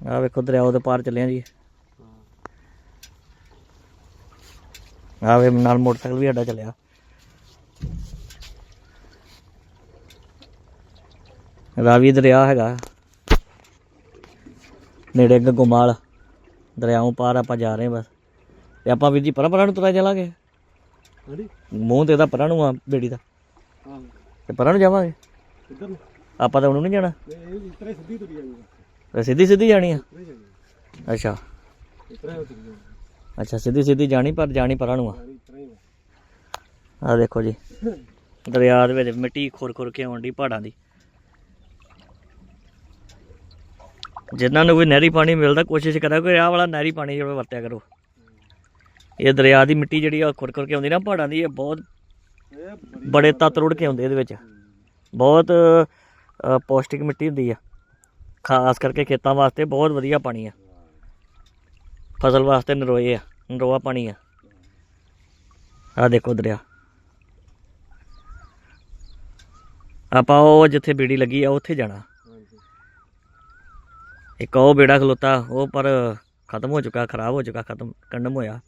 ਆ ਵੇਖੋ ਦਰਿਆ ਦੇ ਪਾਰ ਚੱਲੇ ਆ ਜੀ। ਆ ਵੇ ਨਾਲ ਮੋਟਰਸਾਈਕਲ ਵੀ ਸਾਡਾ ਚੱਲਿਆ। ਰਾਵੀ ਦਰਿਆ ਹੈਗਾ। ਨੇੜੇ ਗਗੋਮਾਲ। ਦਰਿਆਓਂ ਪਾਰ ਆਪਾਂ ਜਾ ਰਹੇ ਬਸ। ਤੇ ਆਪਾਂ ਵੀਰ ਜੀ ਪਰਾਂ ਪਰਾਂ ਨੂੰ ਤੁਰਾ ਚੱਲਾਂਗੇ। ਹਾਂਜੀ। ਮੂੰਹ ਤੇ ਇਹਦਾ ਪਰਾਂ ਨੂੰ ਆ ਬੇੜੀ ਦਾ। ਹਾਂ। ਤੇ ਪਰਾਂ ਨੂੰ ਜਾਵਾਂਗੇ। ਨੂੰ? ਆਪਾਂ ਤਾਂ ਉਹਨੂੰ ਨਹੀਂ ਜਾਣਾ। ਇਹ ਇਸ ਤਰ੍ਹਾਂ ਸਿੱਧੀ ਤੁਰੀ ਤੇ ਸਿੱਧੀ ਸਿੱਧੀ ਜਾਣੀ ਆ? ਅੱਛਾ। ਅੱਛਾ ਸਿੱਧੀ ਸਿੱਧੀ ਜਾਣੀ ਪਰ ਜਾਣੀ ਪਰਾਂ ਨੂੰ ਆ। ਆ। ਦੇਖੋ ਜੀ। ਦਰਿਆ ਦੇ ਵਿੱਚ ਮਿੱਟੀ ਖੁਰ ਖੁਰ ਕੇ ਆਉਣ ਦੀ ਪਹਾੜਾਂ ਦੀ। ਜਿਨ੍ਹਾਂ ਨੂੰ ਵੀ ਨਹਿਰੀ ਪਾਣੀ ਮਿਲਦਾ ਕੋਸ਼ਿਸ਼ ਕਰਿਆ ਕੋਈ ਆਹ ਵਾਲਾ ਨਹਿਰੀ ਪਾਣੀ ਜਿਹੜਾ ਵਰਤਿਆ ਕਰੋ। ਇਹ ਦਰਿਆ ਦੀ ਮਿੱਟੀ ਜਿਹੜੀ ਆ ਖੁਰ ਖੁਰ ਕੇ ਆਉਂਦੀ ਨਾ ਪਹਾੜਾਂ ਦੀ ਇਹ ਬਹੁਤ ਬੜੀ ਤੱਤ ਰੁੜ ਕੇ ਆਉਂਦੇ ਇਹਦੇ ਵਿੱਚ। ਬਹੁਤ ਪੌਸ਼ਟਿਕ ਮਿੱਟੀ ਹੁੰਦੀ ਆ। ਖਾਸ ਕਰਕੇ ਖੇਤਾਂ ਵਾਸਤੇ ਬਹੁਤ ਵਧੀਆ ਪਾਣੀ ਆ। ਫਸਲ ਵਾਸਤੇ ਨਰੋਏ ਆ ਨਰੋਆ ਪਾਣੀ ਆ। ਆ ਦੇਖੋ ਦਰਿਆ। ਆਪਾਂ ਉਹ ਜਿੱਥੇ ਬੀੜੀ ਲੱਗੀ ਆ ਉੱਥੇ ਜਾਣਾ। ਇੱਕ ਉਹ ਬੇੜਾ ਖਲੋਤਾ ਉਹ ਪਰ ਖਤਮ ਹੋ ਚੁੱਕਾ ਖਰਾਬ ਹੋ ਚੁੱਕਾ ਖਤਮ ਕੰਡਮ ਹੋਇਆ।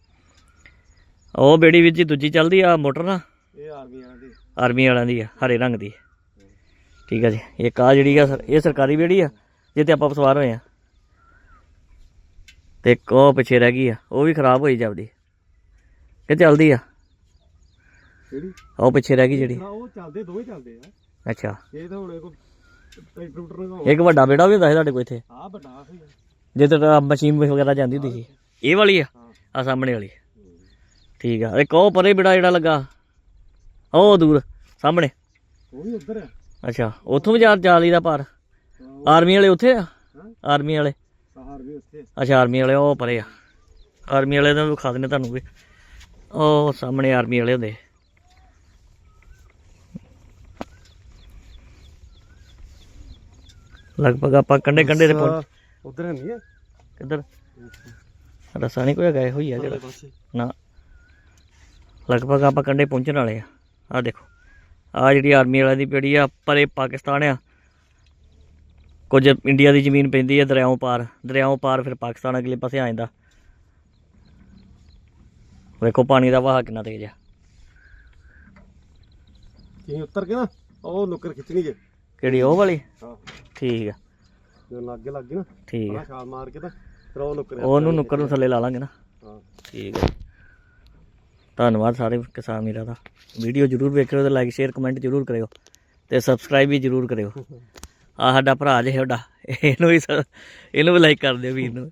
ਉਹ ਬੇੜੀ ਵਿੱਚ ਹੀ ਦੂਜੀ ਚੱਲਦੀ ਆ ਮੋਟਰ ਨਾ? ਇਹ ਆਰਮੀ ਵਾਲਿਆਂ ਦੀ। ਆਰਮੀ ਵਾਲਿਆਂ ਦੀ ਆ ਹਰੇ ਰੰਗ ਦੀ। ਠੀਕ ਆ ਜੀ। ਇੱਕ ਆ ਜਿਹੜੀ ਆ ਸਰ- ਇਹ ਸਰਕਾਰੀ ਬੇੜੀ ਆ। ਜਿੱਤੇ ਆਪਾਂ ਸਵਾਰ ਹੋਏ ਆ। ਤੇ ਉਹ ਪਿੱਛੇ ਰਹਿ ਗਈ ਆ ਉਹ ਵੀ ਖਰਾਬ ਹੋਈ ਜਾਂਦੀ ਕਿ ਚੱਲਦੀ ਆ? ਕਿਹੜੀ? ਉਹ ਪਿੱਛੇ ਰਹਿ ਗਈ ਜਿਹੜੀ। ਉਹ ਚੱਲਦੇ ਦੋਵੇਂ ਚੱਲਦੇ ਆ। ਅੱਛਾ। ਇਹ ਤਾਂ ਹੁਣ ਕੋਈ ਟਰੈਕਟਰ ਟਰੂਕਟਰ ਨੂੰ ਇੱਕ ਵੱਡਾ ਬੇੜਾ ਵੀ ਹੁੰਦਾ ਸੀ ਤੁਹਾਡੇ ਕੋਲ ਇੱਥੇ। ਆ ਵੱਡਾ ਸੀ। ਜਿੱਥੇ ਤਾਂ ਮਸ਼ੀਨ ਵਗੈਰਾ ਜਾਂਦੀ ਹੁੰਦੀ ਸੀ। ਇਹ ਵਾਲੀ ਆ? ਆ ਸਾਹਮਣੇ ਵਾਲੀ। ਠੀਕ ਆ। ਇੱਕ ਉਹ ਪਰੇ ਬੇੜਾ ਜਿਹੜਾ ਲੱਗਾ। ਉਹ ਦੂਰ ਸਾਹਮਣੇ। ਉਹ ਵੀ ਉੱਧਰ ਆ। ਅੱਛਾ ਉੱਥੋਂ ਵੀ ਜਾ ਜਾ ਲਈਦਾ ਪਾਰ ਆਰਮੀ ਵਾਲੇ ਉੱਥੇ ਆ? ਆਰਮੀ ਵਾਲੇ। ਉੱਥੇ ਅੱਛਾ ਆਰਮੀ ਵਾਲੇ ਉਹ ਪਰੇ ਆ। ਆਰਮੀ ਵਾਲੇ ਦਾ ਵਿਖਾ ਦਿੰਦੇ ਤੁਹਾਨੂੰ ਵੀ। ਉਹ ਸਾਹਮਣੇ ਆਰਮੀ ਵਾਲੇ ਹੁੰਦੇ। ਲਗਭਗ ਆਪਾਂ ਕੰਡੇ ਕੰਡੇ ਦੇ ਪਹੁੰਚ ਉੱਧਰ ਨਹੀਂ ਹੈ ਕਿੱਧਰ? ਰਸਾ ਨਹੀਂ ਕੋਈ ਹੈਗਾ ਇਹੋ ਹੀ ਆ ਜਿਹੜਾ। ਨਾ। ਲਗਭਗ ਆਪਾਂ ਕੰਡੇ ਪਹੁੰਚਣ ਵਾਲੇ ਆ। ਆ ਦੇਖੋ। ਆ ਜਿਹੜੀ ਆਰਮੀ ਵਾਲਿਆਂ ਦੀ ਪੀੜੀ ਆ ਪਰੇ ਪਾਕਿਸਤਾਨ ਆ। ਕੁਝ ਇੰਡੀਆ ਦੀ ਜ਼ਮੀਨ ਪੈਂਦੀ ਆ ਦਰਿਆਓਂ ਪਾਰ ਦਰਿਆਓਂ ਪਾਰ ਫਿਰ ਪਾਕਿਸਤਾਨ ਅਗਲੇ ਪਾਸੇ ਆ ਜਾਂਦਾ। ਵੇਖੋ ਪਾਣੀ ਦਾ ਵਹਾਅ ਕਿੰਨਾ ਤੇਜ਼ ਆ। ਤੁਸੀਂ ਉੱਤਰ ਕੇ ਨਾ ਉਹ ਨੁੱਕਰ ਖਿੱਚਣੀ ਜੇ। ਕਿਹੜੀ ਉਹ ਵਾਲੀ? ਹਾਂ। ਠੀਕ ਆ। ਜਦੋਂ ਲੱਗੇ ਲੱਗੇ ਨਾ ਠੀਕ ਆ। ਛਾਲ ਮਾਰ ਕੇ ਤਾਂ ਫਿਰ ਉਹ ਨੁੱਕਰ ਉਹਨੂੰ ਨੁੱਕਰ ਨੂੰ ਥੱਲੇ ਲਾ ਲਾਂਗੇ ਨਾ। ਹਾਂ। ਠੀਕ ਹੈ ਧੰਨਵਾਦ ਸਾਰੇ ਕਿਸਾਨ ਵੀਰਾਂ ਦਾ। ਵੀਡੀਓ ਜਰੂਰ ਵੇਖਿਓ ਤੇ ਲਾਈਕ ਸ਼ੇਅਰ ਕਮੈਂਟ ਜਰੂਰ ਕਰਿਓ ਤੇ ਸਬਸਕ੍ਰਾਈਬ ਵੀ ਜਰੂਰ ਕਰਿਓ। ਆ ਸਾਡਾ ਭਰਾ ਜੇ ਸਾਡਾ, ਇਹਨੂੰ ਵੀ ਸ- ਇਹਨੂੰ ਵੀ ਲਾਈਕ ਕਰ ਦਿਓ ਵੀਰ ਨੂੰ।